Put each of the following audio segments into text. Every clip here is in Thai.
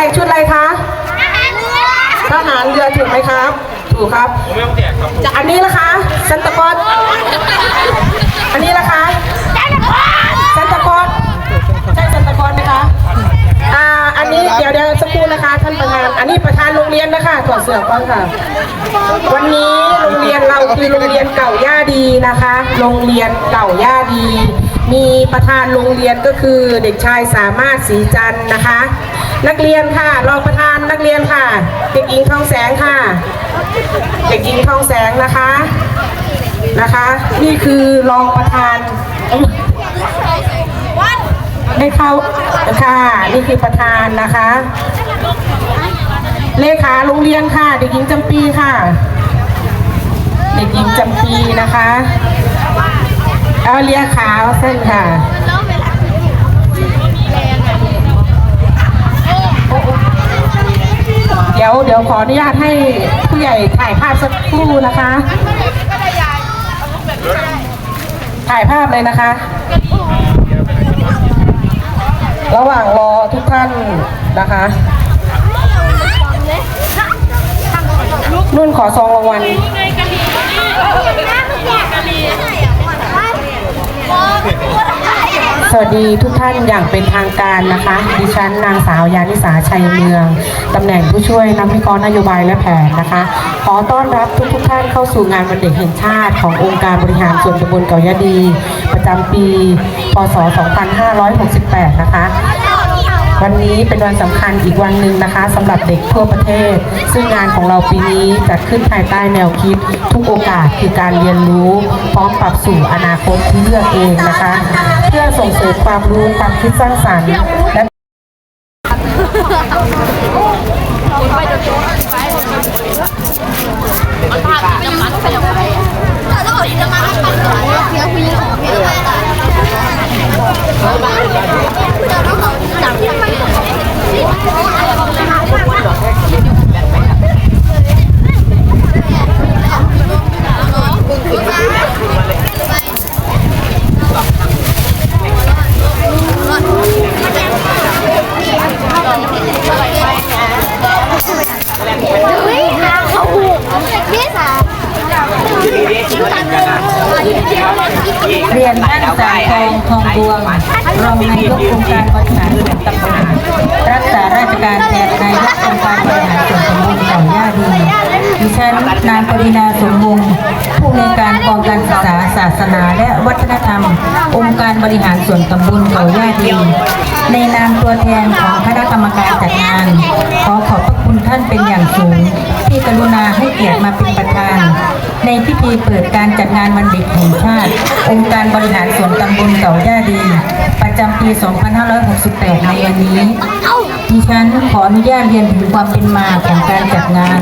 แต่งชุดอะไรคะทหารเรือถูกไหมครับ ถูกครับผมไม่ต้องแจกครับจะอันนี้ละคะซันตาคลอสอันนี้ละคะซันตาคลอสใช่ซันตาคลอสไหมคะอ่าอันนี้เดี๋ยวเดี๋ยวสักครู่นะคะท่านประธาน อันนี้ประธานโรงเรียนนะคะถอดเสื้อก่อนค่ะ วันนี้โรงเรียนเราคือโรงเรียนเก่าย่าดีนะคะ โรงเรียนเก่าย่าดี มีประธานโรงเรียนก็คือเด็กชายสามารถศรีจันทร์นะคะ นักเรียนค่ะรองประธานนักเรียนค่ะ เด็กหญิงทองแสงค่ะ เด็กหญิงทองแสงนะคะนะคะ นี่คือรองประธานได้เข้าค่ะนี่คือประธานนะคะ เลขาโรงเรียนค่ะ เด็กหญิงจำปีค่ะ เด็กหญิงจำปีนะคะ เอาเลียขาวเส้นค่ะเดี๋ยวเดี๋ยวขออนุญาตให้ผู้ใหญ่ถ่ายภาพสักครู่นะคะ ถ่ายภาพเลยนะคะ ระหว่างรอทุกท่านนะคะนุ่นขอซองรางวัล สวัสดีทุกท่านอย่างเป็นทางการนะคะ ดิฉันนางสาวยานิสาชัยเมือง ตำแหน่งผู้ช่วยนักวิเคราะห์นโยบายและแผนนะคะ ขอต้อนรับทุกทุกท่านเข้าสู่งานวันเด็กแห่งชาติขององค์การบริหารส่วนตำบลเกาะยะดี ประจำปี พศ 2568 นะคะ วันนี้เป็นวันสำคัญอีกวันหนึ่งนะคะสำหรับเด็กทั่วประเทศ ซึ่งงานของเราปีนี้จัดขึ้นภายใต้แนวคิด ทุกโอกาสคือการเรียนรู้ พร้อมปรับสู่อนาคตที่เลือกเองนะคะ เพื่อส่งเสริมความรู้ความคิดสร้างสรรค์และไป เรียนท่านสายทองทองดวงรองนายกองค์การบริหารส่วนตำบลรักษาราชการแทนนายกองค์การบริหารส่วนตำบลเก่าย่าดีดิฉันนางปรินาสมวงผู้ในการกองการศึกษาศาสนาและวัฒนธรรม องค์การบริหารส่วนตำบลเก่าย่าดีในนามตัวแทนของคณะกรรมการจัดงาน ขอขอบพระคุณท่านเป็นอย่างสูง ที่กรุณาให้เกียรติมาเป็นประธาน ในพิธีเปิดการจัดงานวันเด็กแห่งชาติ องค์การบริหารส่วนตำบลเก่าย่าดี ประจำปี 2568 ในวันนี้ ดิฉันขออนุญาตเรียนถึงความเป็นมาของการจัดงาน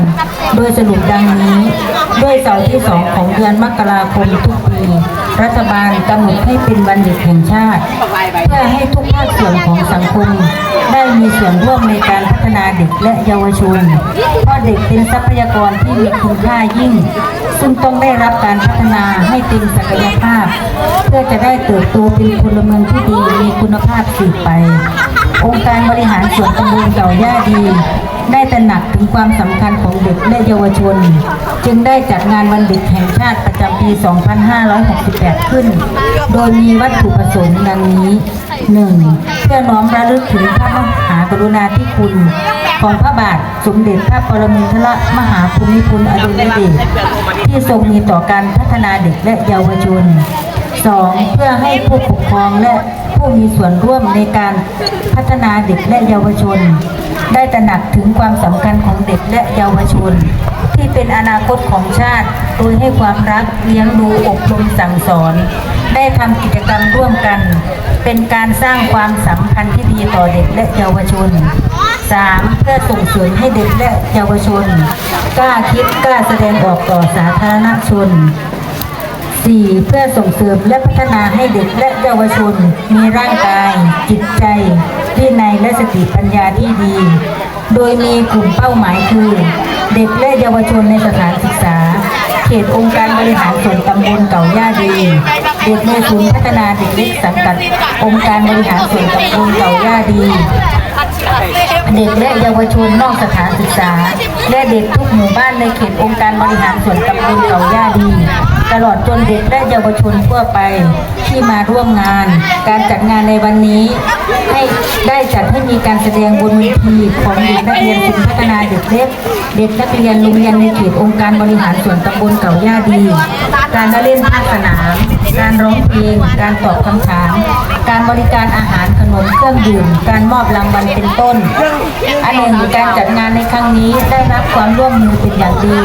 โดยสรุปดังนี้ ด้วยเสาร์ที่2ของเดือนมกราคมทุกปี รัฐบาลกำหนดให้เป็นวันเด็กแห่งชาติ เพื่อให้ทุกภาคส่วนของสังคม ได้มีส่วนร่วมในการพัฒนาเด็กและเยาวชน เพราะเด็กเป็นทรัพยากรที่มีคุณค่ายิ่ง ซึ่งต้องได้รับการพัฒนาให้เต็มศักยภาพ เพื่อจะได้เติบโตเป็นพลเมืองที่ดีมีคุณภาพสืบไป องค์การบริหารส่วนตำบลเก่าย่าดี ได้ตระหนักถึงความสำคัญของเด็กและเยาวชน จึงได้จัดงานวันเด็กแห่งชาติประจำปี 2568 ขึ้น โดยมีวัตถุประสงค์ดังนี้ 1. เพื่อน้อมระลึกถึงพระมหากรุณาธิคุณ ของพระบาทสมเด็จพระปรมินทรมหาภูมิพลอดุลยเดชที่ทรงมีต่อการพัฒนาเด็กและเยาวชน 2. เพื่อให้ผู้ปกครองและ ผู้มีส่วนร่วมในการพัฒนาเด็กและเยาวชน ได้ตระหนักถึงความสำคัญของเด็กและเยาวชน ที่เป็นอนาคตของชาติ โดยให้ความรักเลี้ยงดูอบรมสั่งสอน ได้ทำกิจกรรมร่วมกัน เป็นการสร้างความสัมพันธ์ที่ดีต่อเด็กและเยาวชน 3. เพื่อส่งเสริมให้เด็กและเยาวชน กล้าคิดกล้าแสดงออกต่อสาธารณชน 4. เพื่อส่งเสริมและพัฒนาให้เด็กและเยาวชน มีร่างกาย จิตใจวินัยและสติปัญญาที่ดี โดยมีกลุ่มเป้าหมายคือ เด็กและเยาวชนในสถานศึกษา เขตองค์การบริหารส่วนตำบลเก่าย่าดี เด็กในศูนย์พัฒนาเด็กเล็กสังกัด องค์การบริหารส่วนตำบลเก่าย่าดีเด็กและเยาวชนนอกสถานศึกษา และเด็กทุกหมู่บ้านในเขตองค์การบริหารส่วนตำบลเขาย่าดี ตลอดจนเด็กและเยาวชนทั่วไปที่มาร่วมงาน การจัดงานในวันนี้ ให้ได้จัดให้มีการแสดงบนเวทีของเด็กนักเรียนศูนย์พัฒนาเด็กเล็กเด็กนักเรียนโรงเรียนในเขตองค์การบริหารส่วนตำบลเขาย่าดี การเล่นภาคสนาม การร้องเพลง การตอบคำถาม การบริการอาหารขนมเครื่องดื่ม การมอบรางวัลเป็นต้น อันหนึ่งการจัดงานในครั้งนี้ได้รับความร่วมมือเป็นอย่างดี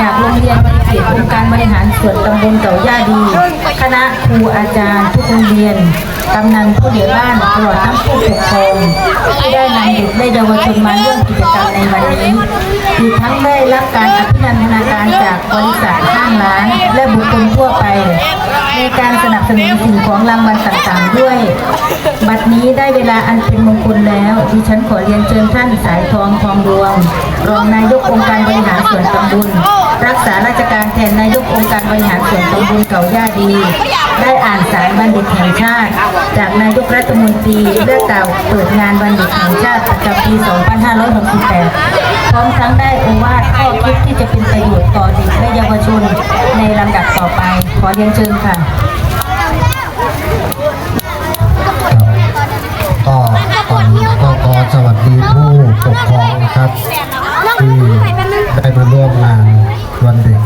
จากโรงเรียนในเขตองค์การบริหารส่วนตำบลเก่าย่าดี คณะครูอาจารย์ทุกโรงเรียน กำนันผู้ใหญ่บ้านตลอดทั้งผู้ปกครองที่ได้นำเด็กและเยาวชนมาร่วมกิจกรรมในวันนี้อีกทั้งได้รับการอภินันทนาการจากบริษัทห้างร้าน และบุคคลทั่วไป ในการสนับสนุนสิ่งของรางวัลต่างๆด้วย บัดนี้ได้เวลาอันเป็นมงคลแล้วดิฉันขอเรียนเชิญท่านสายทองทองดวง รองนายกองค์การบริหารส่วนตำบลรักษาราชการแทนนายกองค์การบริหารส่วนตำบลเก่าย่าดี ได้อ่านสารบัณฑิตแห่งชาติ จากนายกรัฐมนตรีและกล่าวเปิดงานบัณฑิตแห่งชาติประจำปี 2568 พร้อมทั้งได้โอวาทข้อคิดที่จะเป็นประโยชน์ต่อเด็กและเยาวชนในลำดับต่อไป ขอเรียนเชิญค่ะก็ก่อนก็ขอสวัสดีผู้ปกครองนะครับที่ได้มาร่วมงานวันเด็ก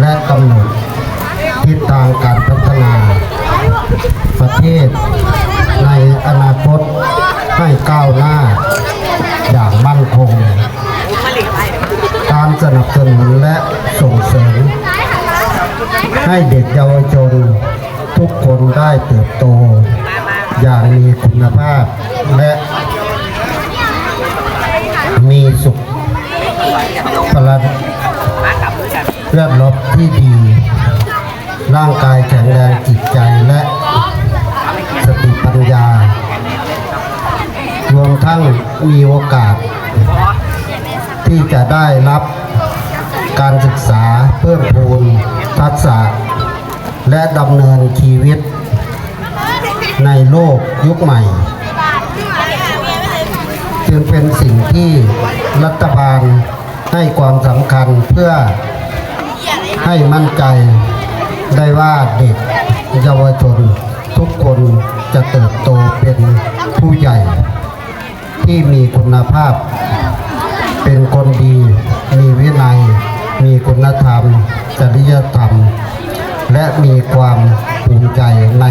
และกำหนดทิศทางการพัฒนา ประเทศในอนาคตให้ก้าวหน้าอย่างมั่นคง การสนับสนุนและส่งเสริม ให้เด็กเยาวชน ทุกคนได้เติบโต อย่างมีคุณภาพและมีสุขพลัง เลือดลบที่ดี ร่างกายแข็งแรงจิตใจและสติปัญญารวมทั้งมีโอกาส ที่จะได้รับการศึกษาเพิ่มพูนทักษะ และดำเนินชีวิต ในโลกยุคใหม่ จึงเป็นสิ่งที่รัฐบาลให้ความสำคัญเพื่อ ให้มั่นใจได้ว่าเด็กเยาวชนทุกคนจะเติบโตเป็นผู้ใหญ่ ที่มีคุณภาพ เป็นคนดี มีวินัย มีคุณธรรม จริยธรรม และมีความภูมิใจใน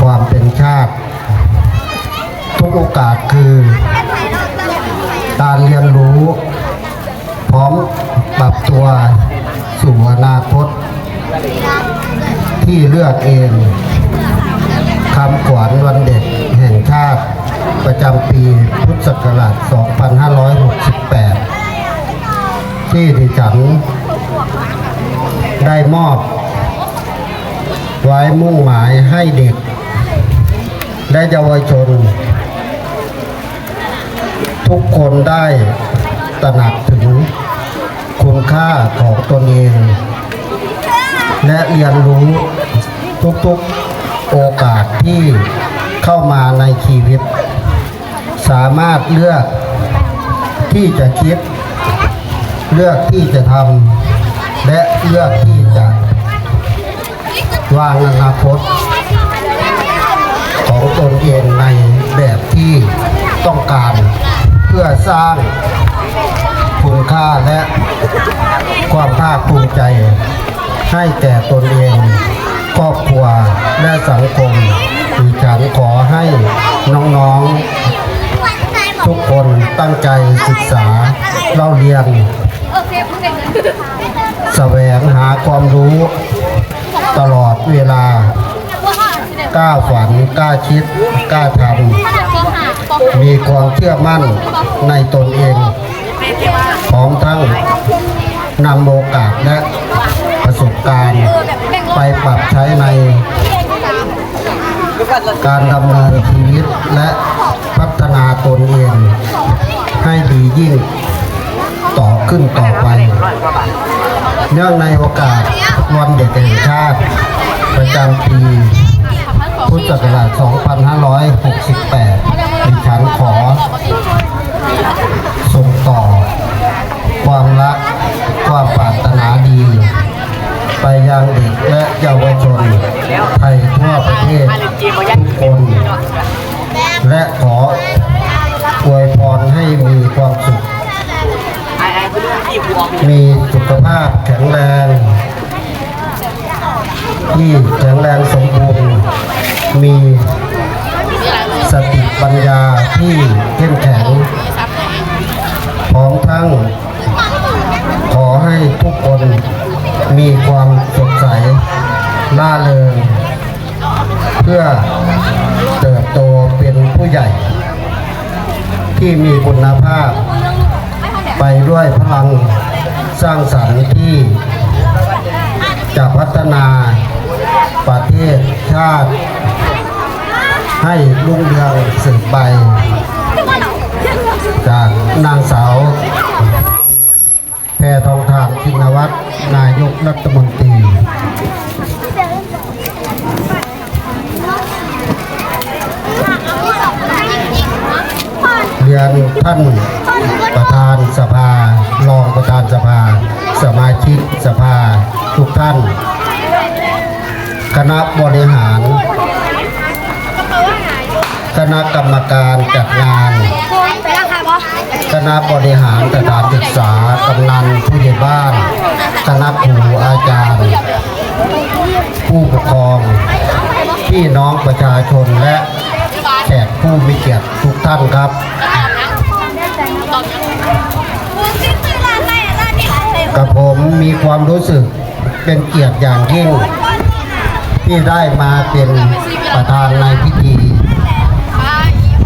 ความเป็นชาติ ทุกโอกาสคือการเรียนรู้ พร้อมปรับตัว สู่อนาคต ที่เลือกเองคำขวัญวันเด็กแห่งชาติ ประจำปีพุทธศักราช 2568 ที่ดิฉันได้มอบ ไว้มุ่งหมายให้เด็ก และเยาวชน ทุกคนได้ตระหนักถึง คุณค่าของตนเอง และเรียนรู้ทุกๆโอกาสที่เข้ามาในชีวิต สามารถเลือกที่จะคิด เลือกที่จะทำและเลือกที่จะ วางอนาคต ของตนเองในแบบที่ต้องการเพื่อสร้างคุณค่าและ ความภาคภูมิใจ ให้แก่ตนเอง ครอบครัวและสังคมดิฉันขอให้น้องๆ ทุกคนตั้งใจศึกษาเล่าเรียนแสวงหาความรู้ตลอดเวลากล้าฝันกล้าคิดกล้าทำมีความเชื่อมั่นในตนเอง พร้อมทั้งนำโอกาสและประสบการณ์ ไปปรับใช้ใน การดำเนินชีวิตและพัฒนาตนเองให้ดียิ่งต่อขึ้นต่อไป เนื่องในโอกาสวันเด็กแห่งชาติ ประจำปีพุทธศักราช 2568 มีสุขภาพแข็งแรงที่แข็งแรงสมบูรณ์ มีสติปัญญาที่เข้มแข็งพร้อมทั้ง ขอให้ทุกคนมีความสดใสล่าเริงเพื่อเติบโตเป็นผู้ใหญ่ ที่มีคุณภาพไปด้วยพลัง สร้างสรรค์ที่ จะพัฒนาประเทศชาติ ให้รุ่งเรืองสืบไป จากนางสาวแพทองทานชินวัตรนายกรัฐมนตรี เรียนท่านประธานสภารองประธานสภา สมาชิกสภาทุกท่าน คณะบริหาร คณะกรรมการจัดงาน คณะบริหารสถานศึกษากำนันผู้ใหญ่บ้าน คณะครูอาจารย์ ผู้ปกครอง พี่น้องประชาชนและแขกผู้มีเกียรติทุกท่านครับ กับผมมีความรู้สึกเป็นเกียรติอย่างยิ่ง ที่ได้มาเป็นประธานในพิธี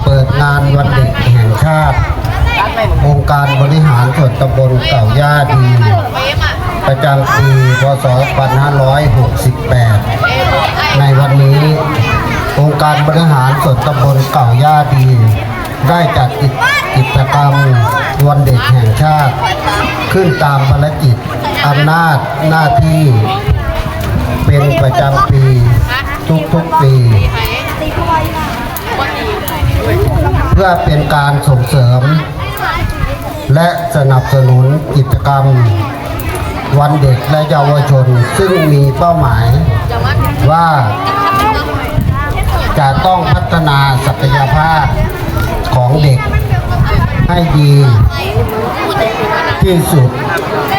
เปิดงานวันเด็กแห่งชาติองค์การบริหารส่วนตำบลเก่าย่าดี ประจำปีพศ 2568 ในวันนี้องค์การบริหารส่วนตำบลเก่าย่าดี ได้จัดกิจกิจกรรมวันเด็กแห่งชาติ ขึ้นตามภารกิจอำนาจหน้าที่ เป็นประจำปี ทุกๆปี เพื่อเป็นการส่งเสริม และสนับสนุนกิจกรรม วันเด็กและเยาวชน ซึ่งมีเป้าหมายว่าจะต้องพัฒนาศักยภาพ ของเด็กให้ดีที่สุด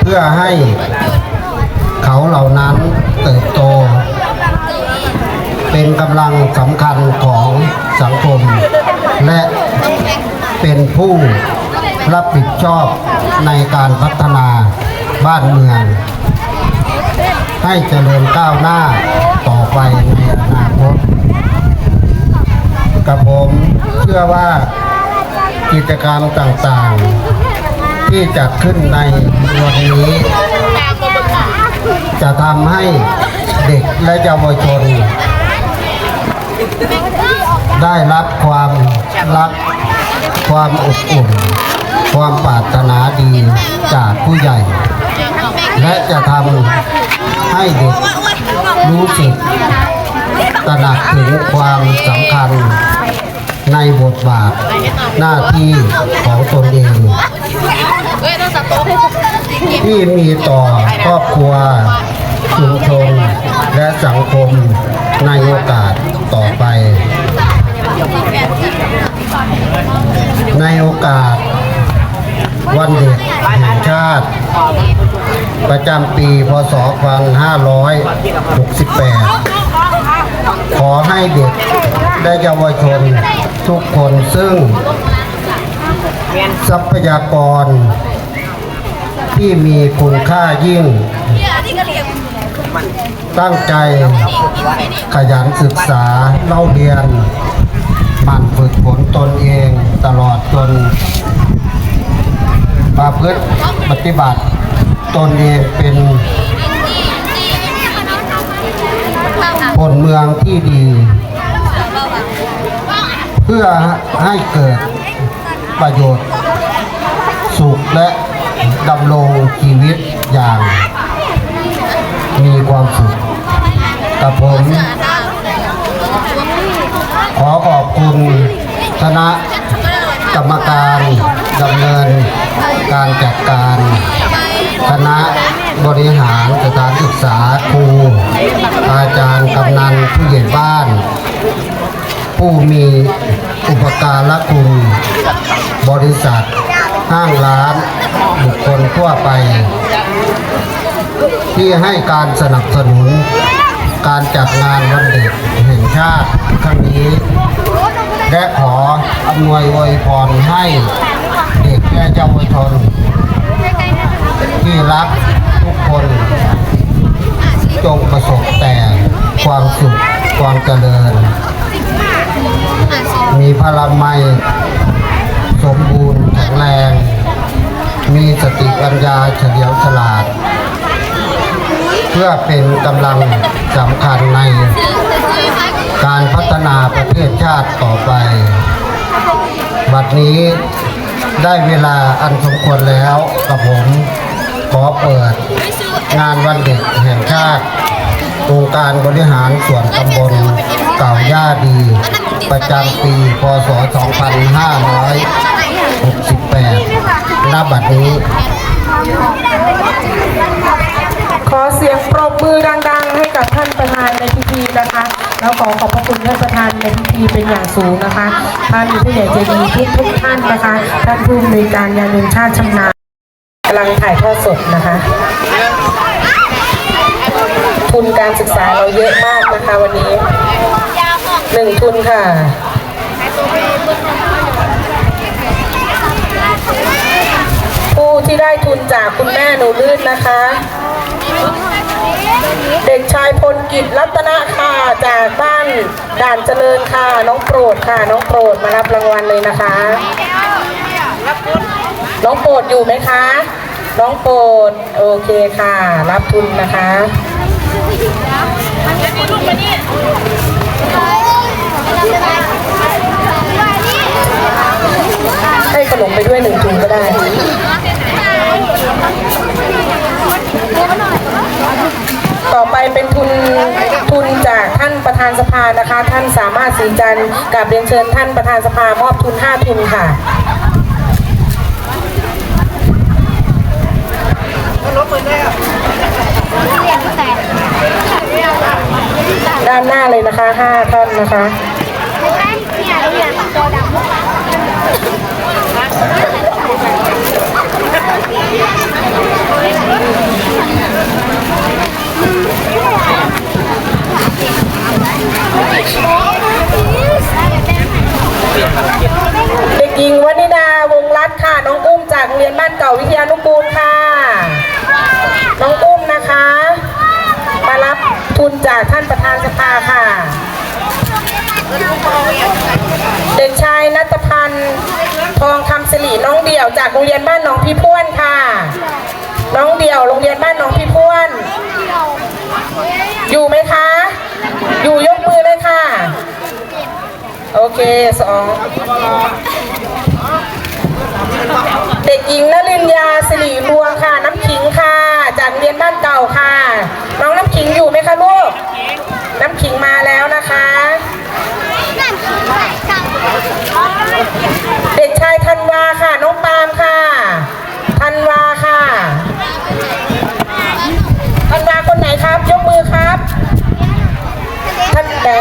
เพื่อให้เขาเหล่านั้นเติบโต เป็นกำลังสำคัญของสังคม และเป็นผู้รับผิดชอบในการพัฒนาบ้านเมือง ให้เจริญก้าวหน้าต่อไปในอนาคตกับผมเชื่อว่า กิจกรรมต่างๆ ที่จัดขึ้นในวันนี้ จะทำให้เด็กและเยาวชน ได้รับความรัก ความอบอุ่น ความปรารถนาดีจากผู้ใหญ่ และจะทำให้เด็กรู้สึกตระหนักถึงความสำคัญ ในบทบาทหน้าที่ของตนเองที่มีต่อครอบครัวชุมชนและสังคมในโอกาสต่อไป ในโอกาสวันเด็กแห่งชาติ ประจำปีพศ 2568 ขอให้เด็ก และเยาวชนทุกคนซึ่งทรัพยากร ที่มีคุณค่ายิ่ง ตั้งใจขยันศึกษาเล่าเรียนหมั่นฝึกฝนตนเองตลอดจนประพฤติปฏิบัติตนเองเป็นผลเมืองที่ดี พื่อให้เกิดประโยชน์ สุขและดำรงชีวิตอย่าง มีความสุขกับผม ขอขอบคุณคณะกรรมการดำเนินการจัดการคณะบริหารสถานศึกษาครู อาจารย์กำนันผู้ใหญ่บ้าน ผู้มี อุปการะคุณบริษัท ห้างร้าน บุคคลทั่วไป ที่ให้การสนับสนุน การจัดงานวันเด็กแห่งชาติครั้งนี้ และขออำนวยอวยพรให้เด็กและเยาวชนที่รักทุกคนจงประสบแต่ความสุข ความเจริญ มีพลังไมยสมบูรณ์แข็งแรง มีสติปัญญาเฉลียวฉลาด เพื่อเป็นกำลังสำคัญใน การพัฒนาประเทศชาติต่อไป บัดนี้ได้เวลาอันสมควรแล้วกับผมขอเปิดงานวันเด็กแห่งชาติ องค์การบริหารส่วนตำบลเก่าย่าดี ประจำปี พศ 2568ณบัดนี้ ขอเสียงปรบมือดังๆ ให้กับท่านประธานในพิธีนะคะ แล้วขอขอบพระคุณท่านประธานในพิธีเป็นอย่างสูงนะคะ ท่านผู้ใหญ่ใจดีทุกทุกท่านนะคะ ท่านผู้อำนวยการยานยนต์ชาติชำนาญกำลังถ่ายทอดสดนะคะ นการศึกษาเราเยอะมากนะคะวันนี้หนึ่งทุนค่ะผู้ที่ได้ทุนจากคุณแม่หนูลื่นนะคะ เด็กชายพลกิจรัตนะค่ะจากบ้านด่านเจริญค่ะ น้องโปรดค่ะ น้องโปรดมารับรางวัลเลยนะคะ น้องโปรดอยู่ไหมคะ น้องโปรดโอเคค่ะ รับทุนนะคะ ให้ขนมไปด้วยหนึ่งถุงก็ได้ ต่อไปเป็นทุนทุนจากท่านประธานสภานะคะ ท่านสามารถสีจันทร์กับเรียนเชิญท่านประธานสภามอบทุน 5 ทุนค่ะ ด้านหน้าเลยนะคะ5ท่านนะคะเด็กหญิงวนิดาวงรัตน์ค่ะ น้องอุ้มจากโรงเรียนบ้านเก่าวิทยานุกูลค่ะ น้องอุ้มนะคะ มา รับทุนจากท่านประธานสภาค่ะ เด็กชายนัตพันธ์ทองคำสิริน้องเดี่ยวจากโรงเรียนบ้านหนองพี่พ้วนค่ะ น้องเดี่ยวโรงเรียนบ้านหนองพี่พ้วน อยู่ไหมคะ อยู่ยกมือเลยค่ะ โอเคสองเด็กหญิงนรินยาสิริบัวค่ะน้ำขิงค่ะจากโรงเรียนบ้านเก่าค่ะ น้องน้ำขิงอยู่ไหมคะลูก น้ำขิงมาแล้วนะคะ เด็กชายธันวาค่ะ น้องปาล์มค่ะธันวาค่ะธันวาคนไหนครับ ยกมือครับท่านไหน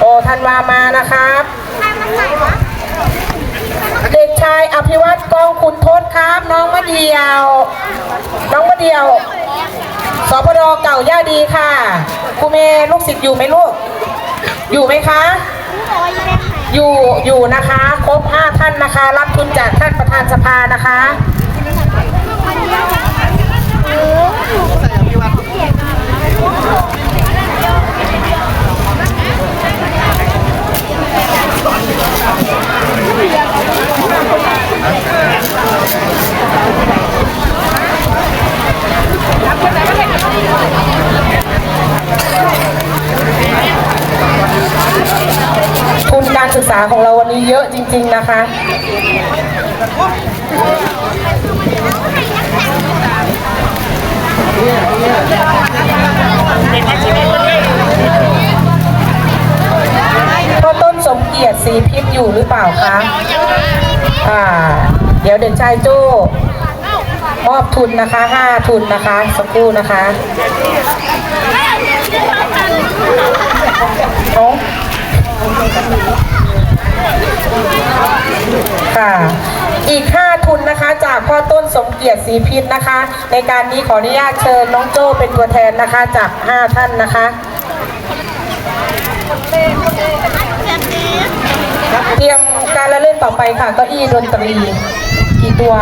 โอ้ธันวามานะครับเด็กชายอภิวัตกองขุนทศครับ น้องมะเดียว น้องมะเดียวสพดเก่าย่าดีค่ะครูเมย์ลูกศิษย์อยู่ไหมลูก อยู่ไหมคะ อยู่อยู่นะคะ ครบ5ท่านนะคะ รับทุนจากท่านประธานสภานะคะ ทุน การศึกษาของเราวันนี้เยอะจริง ๆนะคะ พ่อต้นสมเกียรติสีพิษอยู่หรือเปล่าคะ อ่า เดี๋ยวเด็กชายโจ้มอบทุนนะคะห้าทุนนะคะ สักครู่นะคะเอา ค่ะอีก 5 ทุนนะคะ จากพ่อต้นสมเกียรติสีพิษนะคะ ในการนี้ขออนุญาตเชิญน้องโจ้เป็นตัวแทนนะคะจาก 5 ท่านนะคะเตรียมการละเล่นต่อไปค่ะเก้าอี้ดนตรีกี่ตัว